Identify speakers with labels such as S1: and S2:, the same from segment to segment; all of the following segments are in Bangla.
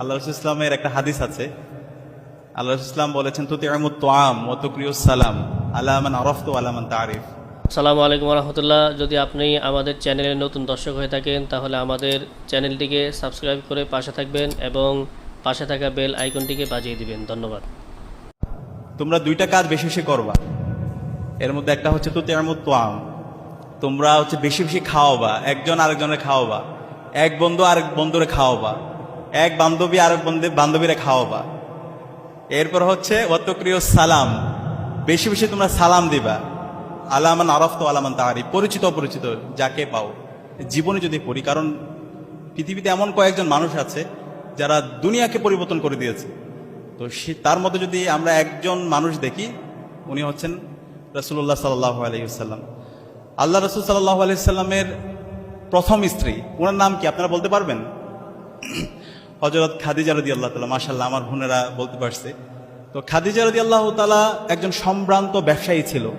S1: আল্লাহ রসুল ইসলামের একটা হাদিস আছে। আল্লাহ রসুল ইসলাম বলেছেন তুতি আহমদ তোয়াম অতক্রিয় সালাম আলামান আরফত আলামান তারিফ
S2: সালামু আলাইকুম রহমতুল্লাহ। যদি আপনি আমাদের চ্যানেলের নতুন দর্শক হয়ে থাকেন তাহলে আমাদের চ্যানেলটিকে সাবস্ক্রাইব করে পাশে থাকবেন এবং পাশে থাকা বেল আইকনটিকে বাজিয়ে দিবেন। ধন্যবাদ।
S1: তোমরা দুইটা কাজ বেশি বেশি করবা। এর মধ্যে একটা হচ্ছে তুতি আহমদ তোয়াম তোমরা হচ্ছে বেশি বেশি খাওয়াবা একজন আরেকজনের খাওয়াবা এক বন্ধু আরেক বন্ধুরে খাওয়াবা। এক বান্ধবী আরেক বন্ধু বান্ধবীরে খাওয়াবা। এরপর হচ্ছে অতক্রিয় সালাম। বেশি বেশি তোমরা সালাম দিবা। আলামান আরফত আলামান তাহারি পরিচিত অপরিচিত যাকে পাও। জীবনে যদি পড়ি, কারণ পৃথিবীতে এমন কয়েকজন মানুষ আছে যারা দুনিয়াকে পরিবর্তন করে দিয়েছে। তো সে তার মধ্যে যদি আমরা একজন মানুষ দেখি, উনি হচ্ছেন রসুল্লাহ সাল্লাহ আলহিসাল্লাম আল্লাহ রসুল সাল্লাহ আলহিসাল্লামের প্রথম স্ত্রী। ওনার নাম কি আপনারা বলতে পারবেন? হজরত খাদিজা রদি আল্লাহ তালা মাসাল্লাহ আমার বোনেরা বলতে পারছে। তো খাদিজা রদি আল্লাহ তালা একজন সম্ভ্রান্ত ব্যবসায়ী ছিল।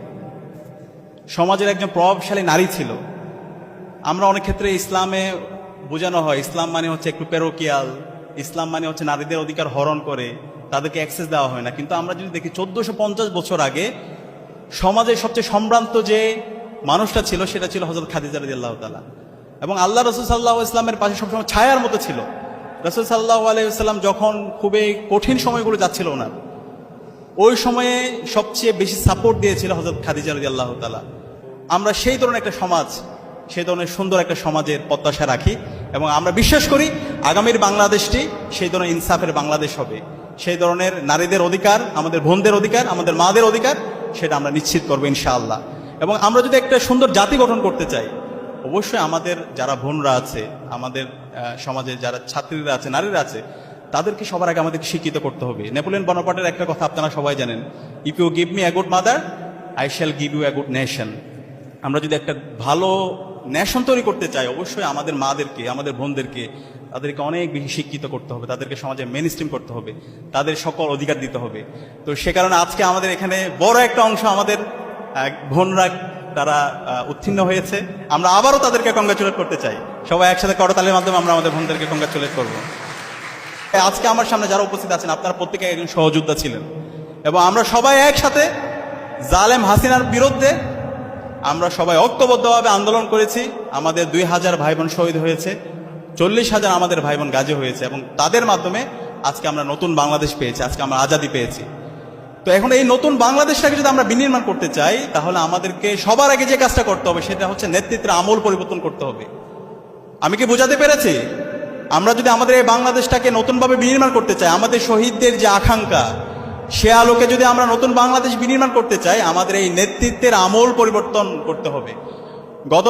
S1: সমাজের একজন প্রভাবশালী নারী ছিল। আমরা অনেক ক্ষেত্রে ইসলামে বোঝানো হয়, ইসলাম মানে হচ্ছে একটু পেরোকিয়াল ইসলাম মানে হচ্ছে নারীদের অধিকার হরণ করে, তাদেরকে অ্যাক্সেস দেওয়া হয় না। কিন্তু আমরা যদি দেখি চোদ্দশো পঞ্চাশ বছর আগে সমাজের সবচেয়ে সম্ভ্রান্ত যে মানুষটা ছিল, সেটা ছিল হজরত খাদিজা রদি আল্লাহ তালা এবং আল্লাহ রসুল সাল্লাহ ইসলামের পাশে সবসময় ছায়ার মতো ছিল। রসুল সাল্লাহ আলাইসাল্লাম যখন খুবই কঠিন সময়গুলো যাচ্ছিল ওনার, ওই সময়ে সবচেয়ে বেশি সাপোর্ট দিয়েছিল হজরত খাদিজা রদি আল্লাহ তালা আমরা সেই ধরনের একটা সমাজ, সেই ধরনের সুন্দর একটা সমাজের প্রত্যাশা রাখি এবং আমরা বিশ্বাস করি আগামীর বাংলাদেশটি সেই ধরনের ইনসাফের বাংলাদেশ হবে। সেই ধরনের নারীদের অধিকার, আমাদের বোনদের অধিকার, আমাদের মাদের অধিকার, সেটা আমরা নিশ্চিত করব ইনশাআল্লাহ। এবং আমরা যদি একটা সুন্দর জাতি গঠন করতে চাই অবশ্যই আমাদের যারা বোনরা আছে, আমাদের সমাজে যারা ছাত্রীরা আছে, নারীরা আছে, তাদেরকে সবার আগে আমাদেরকে শিক্ষিত করতে হবে। নেপোলিয়ন বনাপাটের একটা কথা আপনারা সবাই জানেন if you give me a good mother I shall give you a good nation আমরা যদি একটা ভালো ন্যাশন তৈরি করতে চাই, অবশ্যই আমাদের মাদেরকে, আমাদের বোনদেরকে, তাদেরকে অনেক বেশি শিক্ষিত করতে হবে, তাদেরকে সমাজে মেন করতে হবে, তাদের সকল অধিকার দিতে হবে। তো সে কারণে আজকে আমাদের এখানে বড় একটা অংশ আমাদের বোনরা তারা উত্তীর্ণ হয়েছে। আমরা আবারও তাদেরকে কংগ্রাচুলেট করতে চাই। সবাই একসাথে করতালের মাধ্যমে আমরা আমাদের বোনদেরকে কংগ্রাচুলেট করব। আজকে আমার সামনে যারা উপস্থিত আছেন, আপনারা প্রত্যেকে একজন সহযোদ্ধা ছিলেন। এবং আমরা সবাই একসাথে জালেম হাসিনার বিরুদ্ধে আমরা সবাই ঐক্যবদ্ধভাবে আন্দোলন করেছি। আমাদের দুই হাজার ভাই বোন শহীদ হয়েছে। চল্লিশ হাজার আমাদের ভাই বোন গাজী হয়েছে এবং তাদের মাধ্যমে আজকে আমরা নতুন বাংলাদেশ পেয়েছি, আজকে আমরা আজাদি পেয়েছি। তো এখন এই নতুন বাংলাদেশটাকে যদি আমরা বিনির্মাণ করতে চাই, তাহলে আমাদেরকে সবার আগে যে কাজটা করতে হবে সেটা হচ্ছে নেতৃত্বের আমল পরিবর্তন করতে হবে। আমি কি বোঝাতে পেরেছি? আমরা যদি আমাদের এই বাংলাদেশটাকে নতুনভাবে বিনির্মাণ করতে চাই, আমাদের শহীদদের যে আকাঙ্ক্ষা, সে আলোকে যদি আমরা নতুন বাংলাদেশ বিনির্মাণ করতে চাই, আমাদের এই নেতৃত্বের আমল পরিবর্তন করতে হবে। গত